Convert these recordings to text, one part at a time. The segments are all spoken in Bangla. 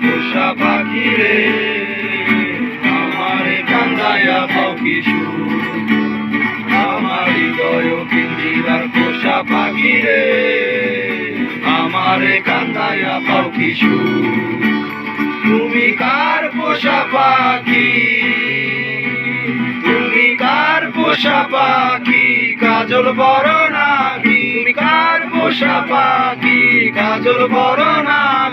পোষা কান্দায়া পাও কিশু আমার পাখি রে। আমার কান্দায়া পাও কিশু তুমি কার পোষা পাখি? তুমি কার পোষা পাখি? কাজল বড় নাকি? কার পোষা পাখি? কাজল বড় নাকি?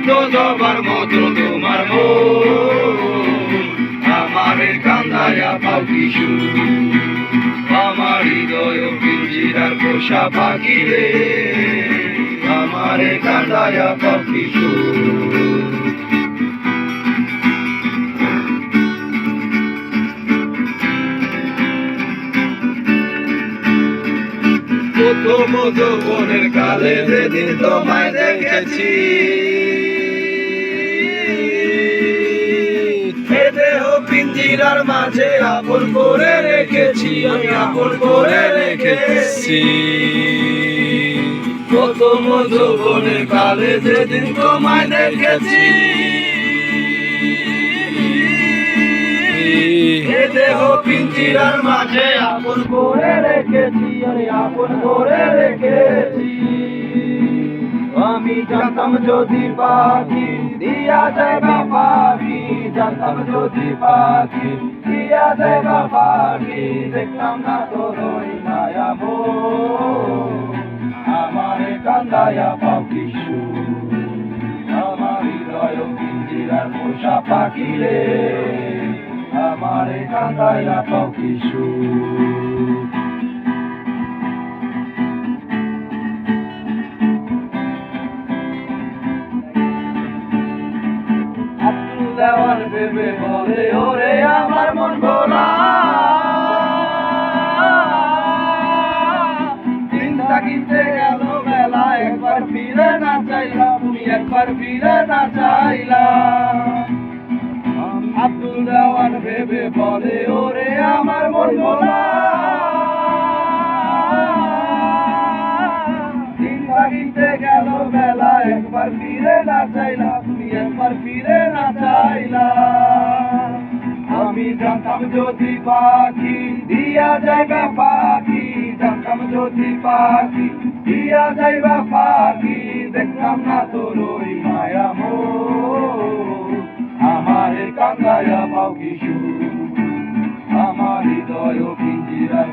রক্ত জবার মতো তোমার আমার কান্দায়া পাও কিশু আমার হৃদয় পিঞ্জিরার পোষা পাখি রে। আমার কান্দায়া পাও কিশু প্রথম যৌবনের কালে যেদিন তোমায় দেখেছি পিঞ্জিরার মাঝে আপন করে রেখেছি, আমি আপন করে রেখেছি। প্রথম যৌবনের কালে যেদিন তোমায় দেখেছি। দেহ পিঞ্জিরার মাঝে আপন করে রেখেছি আরে আপন করে রেখেছি। আমি জানতাম যদি পাখি দিয়া যাইবা পাখি। জানতাম যদি পাখি, দিয়া যাইবা পাখি, দেখতাম না আমার কান্দায়া পাখি আমার হৃদয় পোষা পাখি রে। আমার কান্দায়া পাখি দেওয়ার ভেবে বলে, ওরে আমার মন গোলা। চিন্তা কিনতে গেল বেলা, একবার ফিরে না চাইলা তুমি একবার ফিরে না চাইলা আমি জানতাম যদি পাখি, দিয়া যাইবা পাখি, জানতাম যদি পাখি, দিয়া যাইবা পাখি, দেখতাম না তোর ওই মায়া মো আমার কান্দায়া পাও কিশু আমার হৃদয় পিঞ্জিরার